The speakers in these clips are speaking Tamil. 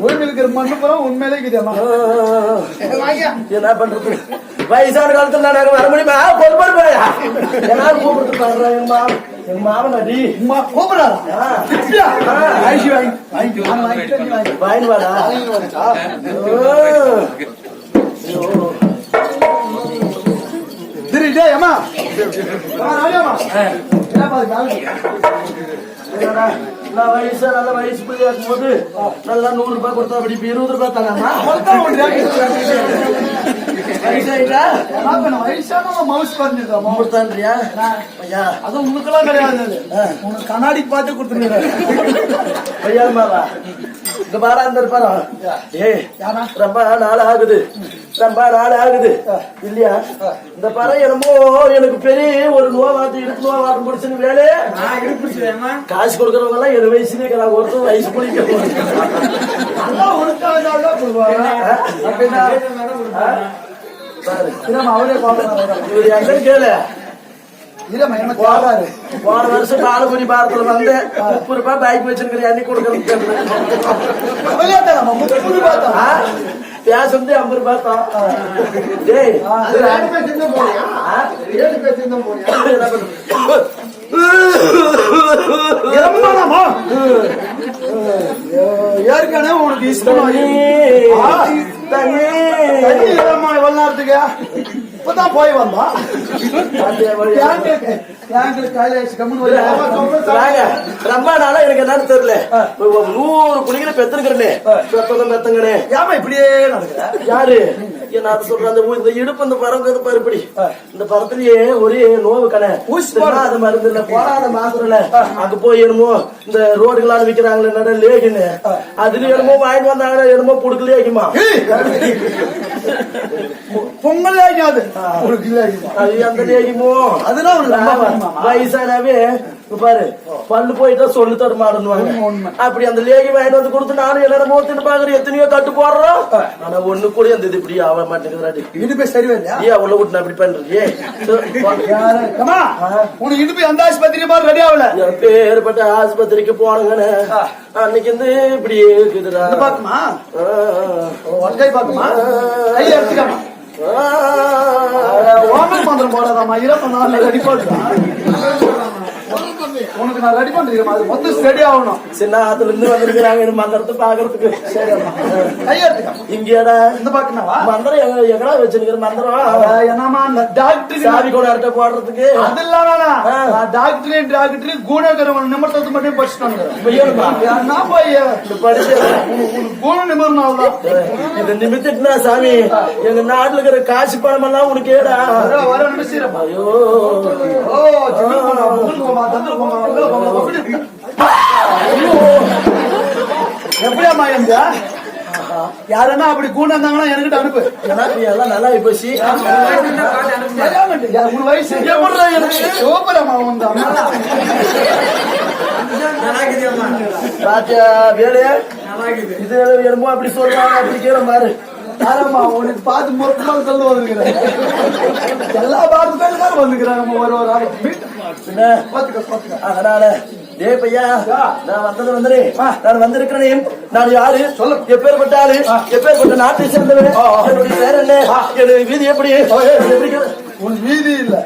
ஊரில் இருக்கிற மண்ணு பூரா உண்மையிலே இருக்குதேம்மா என்ன பண்றது? வயசான காலத்துல நான் வர முடியுமா? பொறுப்பாடு போயா எல்லாரும் கூப்பிட்டு பாடுறேன் எங்க மாமன் எங்க மாமன் அடி. கூப்பிடாதா வாங்கி வாங்கி வாங்கி வாடா. நான் வயசு நல்ல வயசு பிள்ளையா இருக்கும்போது நல்லா நூறு ரூபாய் கொடுத்தா அப்படி இருபது ரூபாய் தானா வயசானவன் மவுஸ் பண்ணிருக்கோம் கொடுத்தான்றியா? ஐயா அது உங்களுக்கெல்லாம் கிடையாது. உனக்கு கண்ணாடி பார்த்து கொடுத்துருங்க ஐயா மாவா இங்க பாரா இந்த பாரா? ரொம்ப நாள் ஆகுது. ரொம்ப நாள் ஆகுது. இல்லையா? இந்த படம் என்னமோ எனக்கு பெரிய ஒரு நோவாட்டு இடுப்பு நோவாட்டம் பிடிச்சுன்னு வேலை. காசு கொடுக்கறவங்க எல்லாம் எது வயசுல இருக்கிறாங்க ஒருத்தர் வயசு பிடிக்க நல்லா அவரே எங்கன்னு கேளு. போன வருஷம் பாலகுடி பாரத்துல வந்து முப்பது ரூபாய் பைக் வச்சிருக்கிற எண்ணி கொடுக்கறது விளையாட்டாமா முப்பது பார்த்தா ஆ? பேச வந்து ஐம்பது ரூபாய் தான். டேய் அது ரெண்டு பேர் சின்ன போறியா ஆ? ஏழு பேர் சின்ன போறியா என்ன பண்றது? எம்மனமா ஏற்கனவே உனக்கு இஷ்டம் தண்ணி, தண்ணி. தண்ணி இல்லம்மா இப்பதான் போய் வந்தோம் ரொம்ப நாளா எனக்கு என்னன்னு தெரியல. நூறு குடிக்கிற பெத்துருக்கிறேனே. பெத்ததும் பெத்தங்கனே? ஏமா இப்படியே நடக்குற யாரு? என்ன அது சொல்ற அந்த இந்த இடுப்பு இந்த பறங்கிறது பருப்படி இந்த பரத்திலேயே ஒரே நோவு கடை ஊசி அது மருந்து இல்ல போடாத மாத்திரல. அங்க போய் என்னமோ இந்த ரோடுகளால விக்கிறாங்களே நட லேகின்னு. அதுல என்னமோ வாங்கிட்டு வந்தாங்க என்னமோ புடுக்கு லேகிமா பொங்கல் ஆகாது ஆகிமா. அது அந்த லேகிமோ அதெல்லாம்? வயசானாவே பாரு பல்லு போயிட்டா சொல்லு உண்மை. அப்படி அந்த லேகி வாங்கிட்டு வந்து கொடுத்து நானும் எல்லாரும் மூத்துட்டு பாக்குறேன். எத்தனையோ கட்டு போடுறோம். ஆனா ஒண்ணு கூட அந்த இது இப்படி ஆக மாட்டேங்குதுடாடி இடுப்பே சரி வரலையா ஏன்? உள்ள விட்டு நான் இப்படி பண்றியே உனக்கு இடுப்பு எந்த ஆஸ்பத்திரி மாதிரி ரெடி ஆகல. பேர்பட்ட ஆஸ்பத்திரிக்கு போனங்கன்னு அன்னைக்கு வந்து இப்படி இருக்குதுடா. பாக்குமா ஒற்றை பாக்குமா கை எடுத்துக்கமா. ஓமன் மந்திரம் போடாதாமா இருபத்தி நாலு ரெடி பண்ணுறேன் உனக்கு நான் ரெடி பண்ணிருக்கேன் அது மொத்தம் ஸ்டடி ஆகணும். சின்ன ஆத்துல இருந்து வந்திருக்கிறாங்க மந்திரத்தை பாக்குறதுக்கு சரி அம்மா. கை எடுத்துக்கமா இங்கேடா. இந்த பாக்குனாவா மந்திரம் எங்க எங்கடா வச்சிருக்கிற மந்திரம்? என்னமா டாக்டர் சாவி கூட அர்த்த போடுறதுக்கு? அதெல்லாம் வேணாம். நான் டாக்டர் டாக்டர் குணகரம் நிமிடத்தை மட்டும் படிச்சுட்டு வந்துடுறேன் நான் போய் படிச்சு. குண நிமிடம் அவ்வளவுதான் இதை நிமித்திட்டுனா சாமி எங்க நாட்டுல இருக்கிற காசு பணம் எல்லாம் உனக்கு ஏடா? வர வர நிமிஷம் ஐயோ. எப்படியாம்மா எங்க யாருன்னா அப்படி கூண்டு வந்தாங்கன்னா என்கிட்ட அனுப்பு நீ எல்லாம் நல்லா போச்சு உன் வயசு எப்படிடா எனக்கு? சூப்பர் அம்மா. உங்க அம்மா பாத்தியா வேலைய? இது என்னமோ அப்படி சொல்றாங்க அப்படி கேள பாரு யாரம்மா உனக்கு பார்த்து மொத்தமாக சொல்லு வந்துக்கிறேன் எல்லா பார்த்து பேருக்காரும் ஒரு ஒரு ஆள். பின்ன பாத்துக்க பாத்துக்க அதனால டேய் பையா நான் வந்தது வந்தனே நான் வந்திருக்கிறேன். நான் யாரு? சொல்லு. எப்பேற்பட்ட ஆளு. எப்பேற்பட்ட நாட்டை சேர்ந்தவன் என்னுடைய பேர் என்ன? வீதி எப்படி? எப்படி? உன் வீதி இல்ல.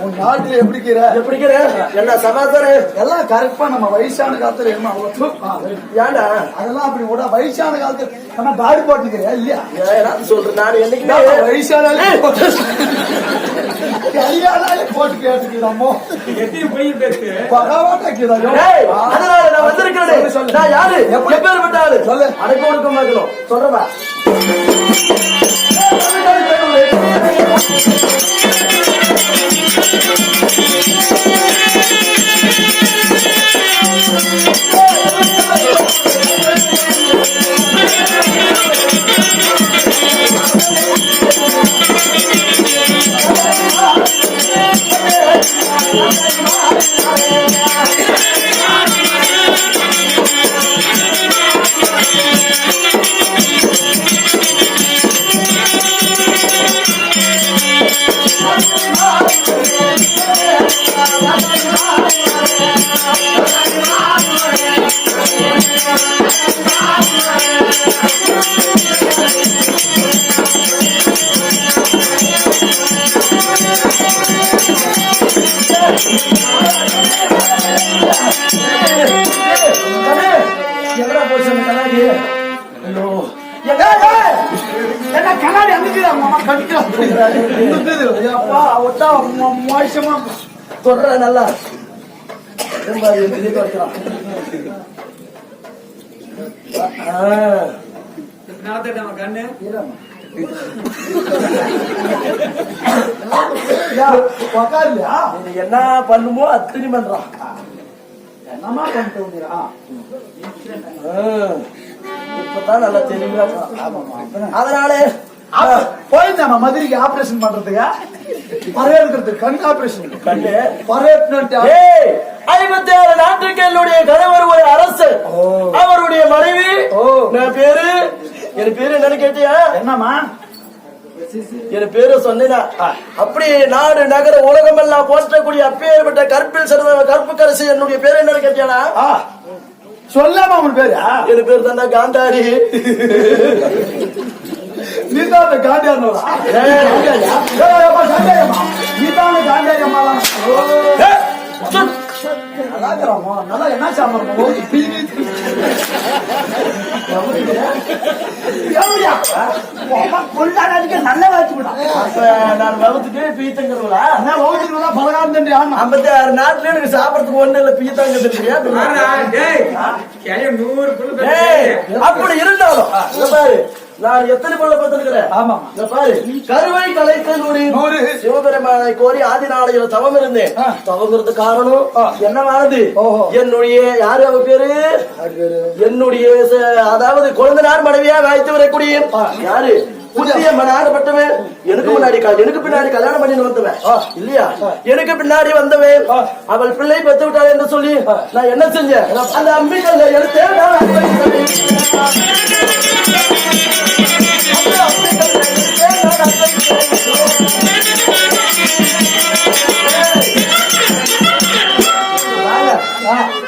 உன் நாட்டுல எப்படி இருக்கிற? எப்படி என்ன சமாச்சாரம் எல்லாம் கரெக்டா நம்ம வயசான காலத்துல என்ன ஏன்டா? அதெல்லாம் அப்படி விட வயசான காலத்துல நம்ம தாடி போட்டுக்கிறியா? இல்லையா? சொல்றேன். நான் என்னைக்குமே நான் வயசான கல்யாணம் போட்டு கேட்டுக்கிறோமோ பகவான் ஏய், அதனால நான் வந்திருக்கிறேன். சொல்லு. நான் யாரு? எப்படி? எப்பேற்பட்ட ஆளு? சொல்லு. அடக்க ஒடுக்கமா இருக்கணும் சொல்றவா やったー! ஐயோ, என்ன கண்ணாடி அங்கிட்டு அம்மா கடிக்கிறான் அப்பா ஒட்டா மோசமா தொடுற நல்லா. என்ன பண்ணுமோ அத்தனை பண்றான் என்னமா பண்ணிட்டு இப்பதான் நல்லா தெளிவா. அதனால போயிருந்தாமா மதுரைக்கு ஆபரேஷன் பண்றதுக்கு. வரவேற்கிறதுக்கு கண் ஆபரேஷன் கண்ணு ஏய், ஐம்பத்தி ஆறு நாட்டுக்கு என்னுடைய கணவர் ஒரு அரசு. அவருடைய மனைவி. என் பேரு? என் பேரு என்னன்னு கேட்டியா? என்னம்மா? என் பேரு சொன்னேனா? அப்படி நாடு நகர உலகம் எல்லாம் போற்றக்கூடிய அப்பேற்பட்ட கற்பில் சிறந்த கற்பு கரசு என்னுடைய பேரு என்னன்னு கேட்டியானா சொல்லாம உன் பேரு? என் பேரு தானே காந்தாரி நீ தான் காண்டியானவரா நீ தான் சுத். நல்லா என்ன சாப்பிடுறோம் நல்ல அப்ப நான் நான் ஓகேங்களா பலகாரம் தண்டி ஆமா? ஐம்பத்தி ஆறு நாட்டுல எனக்கு சாப்பிடறதுக்கு ஒண்ணு இல்ல பீத்தாங்க தெரியா ஏய், அப்படி இருந்தாலும் பாரு. நான் எத்தனை பிள்ளை பார்த்திருக்கிறேன்? ஆமா பாரு. கருவை கலைத்த நூறு. நூறு. சிவபெருமானை கோரி ஆதி நாளையில தவம் இருந்தேன். தவம் இருந்த காரணம் என்னவானது. என்னுடைய யாரு அவ பேரு? என்னுடைய அதாவது குழந்தைனார் மனைவியா வாய்த்து வரக்கூடிய யாரு? புதிய மனாகப்பட்டவன் எனக்கு முன்னாடி எனக்கு பின்னாடி கல்யாணம் பண்ணி வந்தவன். இல்லையா? எனக்கு பின்னாடி வந்தவன். அவள் பிள்ளை பெத்து விட்டாள் என்று சொல்லி நான் என்ன செஞ்சேன்? அந்த அம்பிகள் எடுத்து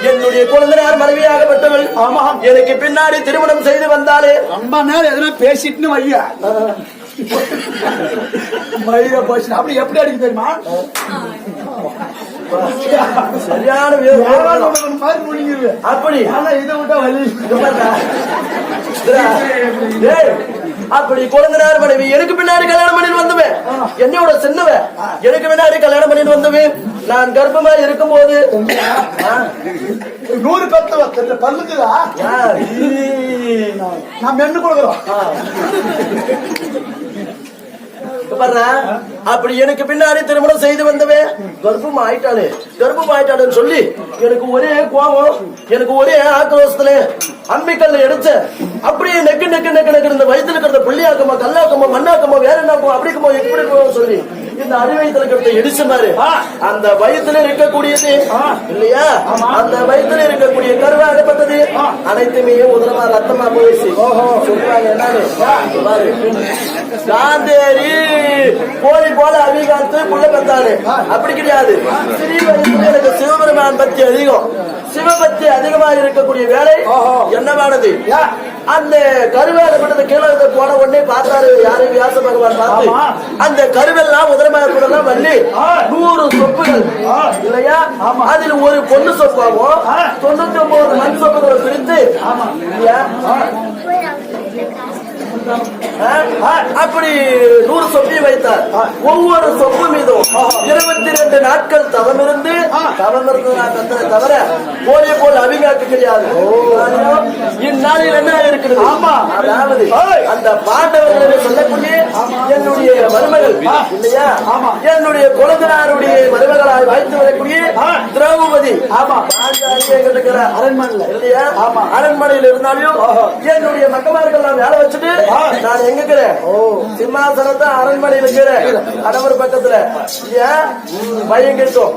என்னுடைய குழந்தையார் மனைவியாகப்பட்டவள். ஆமா. எனக்கு பின்னாடி திருமணம் செய்து வந்தாலே ரொம்ப நேரம் எதனா பேசிட்டுன்னு வையா. மயிர போச்சு அப்படி எப்படி அடிக்க தெரியுமா? சரியான அப்படி. ஆனா இதை விட்டா வலி. அப்படி குழந்தையார் மனைவி. எனக்கு பின்னாடி கல்யாணம் பண்ணிட்டு வந்தவன் என்னோட சின்னவன் எனக்கு பின்னாடி கல்யாணம் பண்ணிட்டு வந்தவன் நான் கர்ப்பமா இருக்கும்போது. ஆ, நூறு பத்து பல்லுக்குதா. நான் மென்னு கொடுக்குறோம். அப்படி எனக்கு பின்னாடி திருமணம் செய்து வந்தவன் கர்ப்பம் ஆயிட்டாளே கர்ப்பம் ஆயிட்டாளுன்னு சொல்லி எனக்கு ஒரே கோபம் எனக்கு ஒரே ஆக்ரோஷத்துல அம்மிக்கல்ல எடுத்து அப்படியே நெக்கு நெக்கு நெக்கு நெக்கு இந்த வயித்துல இருக்கிற புள்ளியாக்கமோ கல்லாக்கமோ மண்ணாக்கமோ வேற என்னமோ அப்படிக்குமோ எப்படி இருக்குமோ சொல்லி இந்த அடிவயத்துல இருக்கிறத இடிச்சு பாரு அந்த வயித்துல இருக்கக்கூடியது இல்லையா? அந்த வயித்துல இருக்கக்கூடிய கருவாகப்பட்டது அனைத்துமே உதரமா ரத்தமா போயிடுச்சு. சொல்றாங்க என்னன்னு காந்தேரி கோழி போல அவிகாத்து புள்ள பெத்தாரு அப்படி கிடையாது. சிறிய வயசுல எனக்கு சிவபெருமான் பக்தி அதிகம் சிவபக்தி அதிகமா இருக்கக்கூடிய வேலை என்னவானது? அந்த கருவேலப்பட்டது கீழே இருந்த போன உடனே பார்த்தாரு யாரு? வியாச பகவான் பார்த்து. அந்த கருவெல்லாம் உதரமாயப்படலாம் வள்ளி. நூறு சொப்புகள். இல்லையா? அதில் ஒரு பொண்ணு சொப்பாவும் தொண்ணூத்தி ஒன்பது மண் சொப்புகளை பிரித்து அப்படி நூறு சொப்பி வைத்தார். ஒவ்வொரு சொப்பு மீதும் இருபத்தி ரெண்டு நாட்கள் தவம் இருந்து தவம் இருந்து நான் தந்ததை தவிர போலே போல் அவிங்காக்கு கிடையாது. இந்நாளில் என்ன இருக்கிறது ஆமா. அதாவது அந்த பாண்டவர்கள் சொல்லக்கூடிய என்னுடைய மருமகள். இல்லையா? என்னுடைய குழந்தையாருடைய மருமகளாய் வாய்த்து வரக்கூடிய திரௌபதி. ஆமா. இருக்கிற அரண்மனையில் இல்லையா? ஆமா. அரண்மனையில் இருந்தாலும் என்னுடைய மக்கமார்கள் நான் வேலை வச்சுட்டு நான் எங்க இருக்கிறேன்? சிம்மாசனத்தை அரண்மனையில் இருக்கிறேன் கணவர் பக்கத்துல. இல்லையா பையன் கேட்டோம்